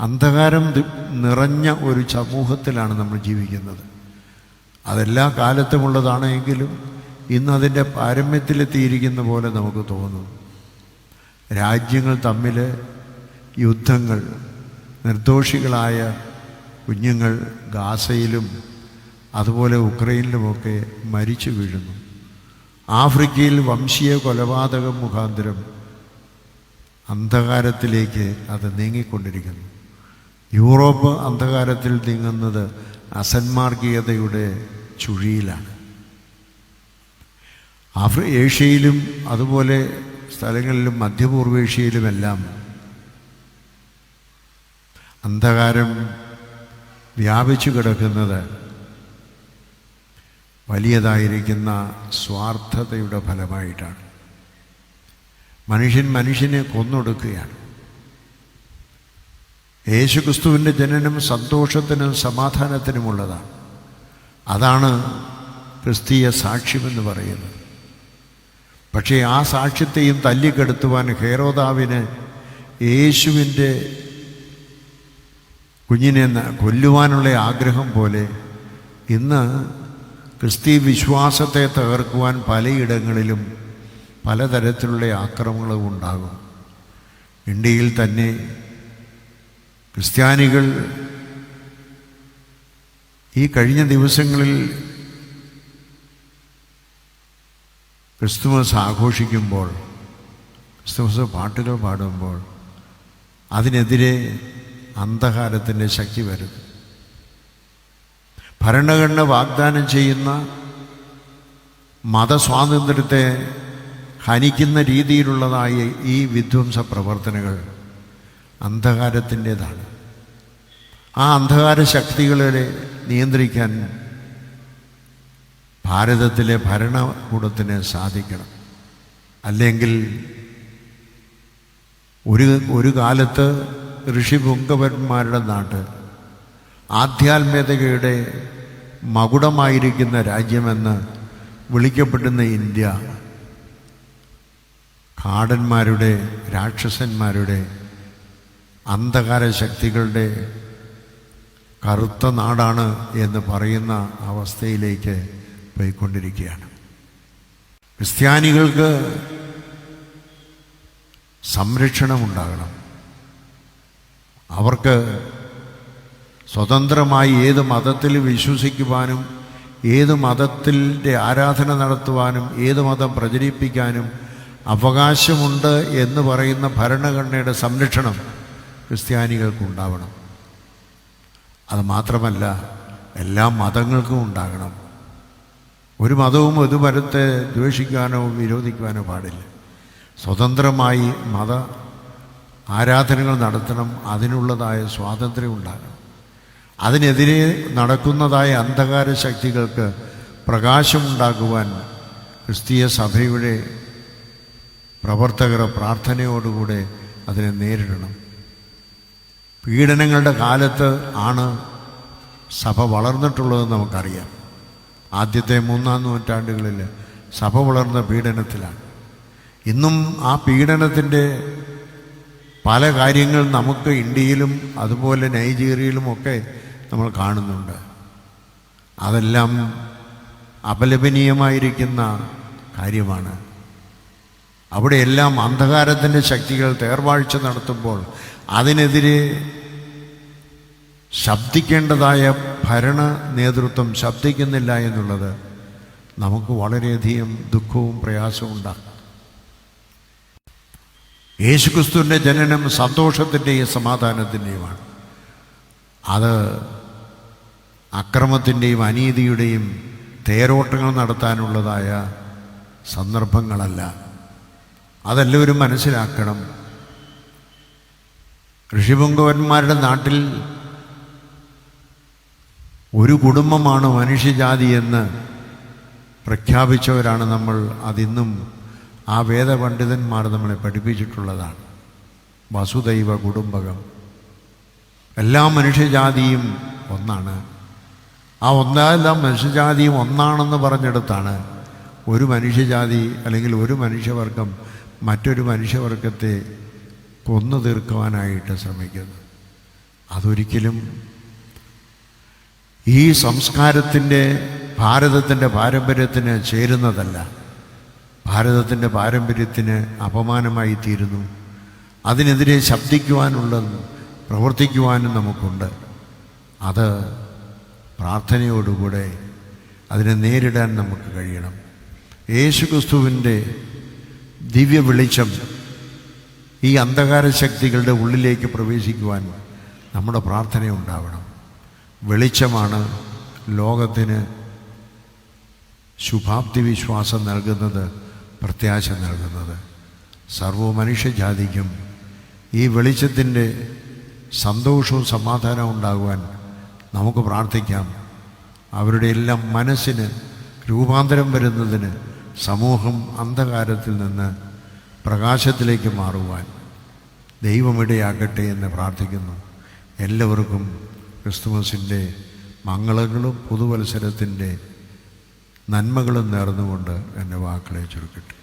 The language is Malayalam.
അന്ധകാരം നിറഞ്ഞ ഒരു സമൂഹത്തിലാണ് നമ്മൾ ജീവിക്കുന്നത്. അതെല്ലാ കാലത്തുമുള്ളതാണ് എങ്കിലും ഇന്ന് അതിന്റെ പാരമ്യത്തിലെത്തിയിരിക്കുന്ന പോലെ നമുക്ക് തോന്നുന്നു. രാജ്യങ്ങൾ തമ്മിൽ യുദ്ധങ്ങൾ നിർദോഷികളായ കുഞ്ഞുങ്ങൾ ഗാസയിലും അതുപോലെ ഉക്രൈനിലുമൊക്കെ മരിച്ചു വീഴുന്നു. ആഫ്രിക്കയിൽ വംശീയ കൊലപാതകം മുഖാന്തരം അന്ധകാരത്തിലേക്ക് അത് നീങ്ങിക്കൊണ്ടിരിക്കുന്നു. യൂറോപ്പ് അന്ധകാരത്തിൽ നീങ്ങുന്നത് അസന്മാർഗീയതയുടെ ചുഴിയിലാണ്. ആഫ്രി ഏഷ്യയിലും അതുപോലെ സ്ഥലങ്ങളിലും മധ്യപൂർവേഷ്യയിലുമെല്ലാം അന്ധകാരം വ്യാപിച്ചു കിടക്കുന്നത് വലിയതായിരിക്കുന്ന സ്വാർത്ഥതയുടെ ഫലമായിട്ടാണ്. മനുഷ്യൻ മനുഷ്യനെ കൊന്നൊടുക്കുകയാണ്. യേശുക്രിസ്തുവിന്റെ ജനനം സന്തോഷത്തിനും സമാധാനത്തിനുമുള്ളതാണ്. അതാണ് ക്രിസ്തീയ സാക്ഷ്യമെന്ന് പറയുന്നത്. പക്ഷേ ആ സാക്ഷ്യത്തെയും തല്ലിക്കെടുത്തുവാൻ ഹേരോദാവിന് യേശുവിന്റെ കുഞ്ഞിനെ കൊല്ലുവാനുള്ള ആഗ്രഹം പോലെ ഇന്ന് ക്രിസ്തീയ വിശ്വാസത്തെ തകർക്കുവാൻ പലയിടങ്ങളിലും പലതരത്തിലുള്ള ആക്രമണങ്ങളും ഉണ്ടാകും. ഇന്ത്യയിൽ തന്നെ ക്രിസ്ത്യാനികൾ ഈ കഴിഞ്ഞ ദിവസങ്ങളിൽ ക്രിസ്തുമസ് ആഘോഷിക്കുമ്പോൾ ക്രിസ്തുമസ് പാട്ടുകൾ പാടുമ്പോൾ അതിനെതിരെ അന്ധകാരത്തിന്റെ ശക്തി വരും ഭരണഘടന വാഗ്ദാനം ചെയ്യുന്ന മതസ്വാതന്ത്ര്യത്തെ ഹനിക്കുന്ന രീതിയിലുള്ളതായ ഈ വിധ്വംസ പ്രവർത്തനങ്ങൾ അന്ധകാരത്തിന്റെതാണ്. ആ അന്ധകാര ശക്തികളെ നിയന്ത്രിക്കാൻ ഭാരതത്തിലെ ഭരണകൂടത്തിന് സാധിക്കണം. അല്ലെങ്കിൽ ഒരു ഒരു കാലത്ത് ഋഷിപുങ്കവന്മാരുടെ നാട്ട് ആധ്യാത്മികതയുടെ മകുടമായിരിക്കുന്ന രാജ്യമെന്ന് വിളിക്കപ്പെടുന്ന ഇന്ത്യ കാടന്മാരുടെ രാക്ഷസന്മാരുടെ അന്ധകാര ശക്തികളുടെ കറുത്ത നാടാണ് എന്ന് പറയുന്ന അവസ്ഥയിലേക്ക് പോയിക്കൊണ്ടിരിക്കുകയാണ്. ക്രിസ്ത്യാനികൾക്ക് സംരക്ഷണമുണ്ടാകണം. അവർക്ക് സ്വതന്ത്രമായി ഏത് മതത്തിൽ വിശ്വസിക്കുവാനും ഏത് മതത്തിന്റെ ആരാധന നടത്തുവാനും ഏത് മതം പ്രചരിപ്പിക്കാനും അവകാശമുണ്ട് എന്ന് പറയുന്ന ഭരണഘടനയുടെ സംരക്ഷണം ക്രിസ്ത്യാനികൾക്ക് ഉണ്ടാവണം. അത് മാത്രമല്ല എല്ലാ മതങ്ങൾക്കും ഉണ്ടാകണം. ഒരു മതവും ഒരു മരത്തെ ദ്വേഷിക്കാനോ വിരോധിക്കുവാനോ പാടില്ല. സ്വതന്ത്രമായി മത ആരാധനകൾ നടത്തണം അതിനുള്ളതായ സ്വാതന്ത്ര്യം ഉണ്ടാകണം. അതിനെതിരെ നടക്കുന്നതായ അന്ധകാര ശക്തികൾക്ക് പ്രകാശമുണ്ടാക്കുവാൻ ക്രിസ്തീയ സഭയുടെ പ്രവർത്തകർ പ്രാർത്ഥനയോടുകൂടെ അതിനെ നേരിടണം. പീഡനങ്ങളുടെ കാലത്ത് ആണ് സഭ വളർന്നിട്ടുള്ളതെന്ന് നമുക്കറിയാം. ആദ്യത്തെ മൂന്നാം നൂറ്റാണ്ടുകളിൽ സഭ വളർന്ന പീഡനത്തിലാണ്. ഇന്നും ആ പീഡനത്തിന്റെ പല കാര്യങ്ങൾ നമുക്ക് ഇന്ത്യയിലും അതുപോലെ നൈജീരിയയിലുമൊക്കെ നമ്മൾ കാണുന്നുണ്ട്. അതെല്ലാം അപലപനീയമായിരിക്കുന്ന കാര്യമാണ്. അവിടെയെല്ലാം അന്ധകാരത്തിന്റെ ശക്തികൾ തേർവാഴ്ച നടത്തുമ്പോൾ അതിനെതിരെ ശബ്ദിക്കേണ്ടതായ ഭരണ നേതൃത്വം ശബ്ദിക്കുന്നില്ല എന്നുള്ളത് നമുക്ക് വളരെയധികം ദുഃഖവും പ്രയാസവും ഉണ്ടാക്കും. യേശുക്രിസ്തുവിന്റെ ജനനം സന്തോഷത്തിന്റെയും സമാധാനത്തിന്റെയുമാണ്. അത് അക്രമത്തിന്റെയും അനീതിയുടെയും തേരോട്ടങ്ങൾ നടത്താനുള്ളതായ സന്ദർഭങ്ങളല്ല. അതെല്ലാവരും മനസ്സിലാക്കണം. ഋഷിപുങ്കവന്മാരുടെ നാട്ടിൽ ഒരു കുടുംബമാണ് മനുഷ്യജാതി എന്ന് പ്രഖ്യാപിച്ചവരാണ് നമ്മൾ. അതിന്നും ആ വേദപണ്ഡിതന്മാർ നമ്മളെ പഠിപ്പിച്ചിട്ടുള്ളതാണ്. വസുദൈവ കുടുംബകം. എല്ലാ മനുഷ്യജാതിയും ഒന്നാണ്. ആ ഒന്നാമെല്ലാം മനുഷ്യജാതിയും ഒന്നാണെന്ന് പറഞ്ഞെടുത്താണ് ഒരു മനുഷ്യജാതി അല്ലെങ്കിൽ ഒരു മനുഷ്യവർഗം മറ്റൊരു മനുഷ്യവർഗത്തെ കൊന്നു തീർക്കുവാനായിട്ട് ശ്രമിക്കുന്നത് അതൊരിക്കലും ഈ സംസ്കാരത്തിന്റെ ഭാരതത്തിന്റെ പാരമ്പര്യത്തിന് ചേരുന്നതല്ല. ഭാരതത്തിന്റെ പാരമ്പര്യത്തിന് അപമാനമായി തീരുന്നു. അതിനെതിരെ ശബ്ദിക്കുവാനുള്ള പ്രവർത്തിക്കുവാനും നമുക്കുണ്ട്. അത് പ്രാർത്ഥനയോടുകൂടെ അതിനെ നേരിടാൻ നമുക്ക് കഴിയണം. യേശുക്രിസ്തുവിന്റെ ദിവ്യ വെളിച്ചം ഈ അന്ധകാര ശക്തികളുടെ ഉള്ളിലേക്ക് പ്രവേശിക്കുവാൻ നമ്മുടെ പ്രാർത്ഥന ഉണ്ടാവണം. വെളിച്ചമാണ് ലോകത്തിന് ശുഭാപ്തി വിശ്വാസം നൽകുന്നത് പ്രത്യാശ നൽകുന്നത്. സർവ മനുഷ്യജാതിക്കും ഈ വെളിച്ചത്തിന്റെ സന്തോഷവും സമാധാനവും ഉണ്ടാകുവാൻ നമുക്ക് പ്രാർത്ഥിക്കാം. അവരുടെ എല്ലാം മനസ്സിന് രൂപാന്തരം വരുന്നതിന് സമൂഹം അന്ധകാരത്തിൽ നിന്ന് പ്രകാശത്തിലേക്ക് മാറുവാൻ ദൈവമിടയാകട്ടെ എന്ന് പ്രാർത്ഥിക്കുന്നു. എല്ലാവർക്കും ക്രിസ്തുമസിന്റെ മംഗളങ്ങളും പുതുവത്സരത്തിന്റെ നന്മകളും നേർന്നുകൊണ്ട് എന്റെ വാക്കുകളെ ചുരുക്കട്ടെ.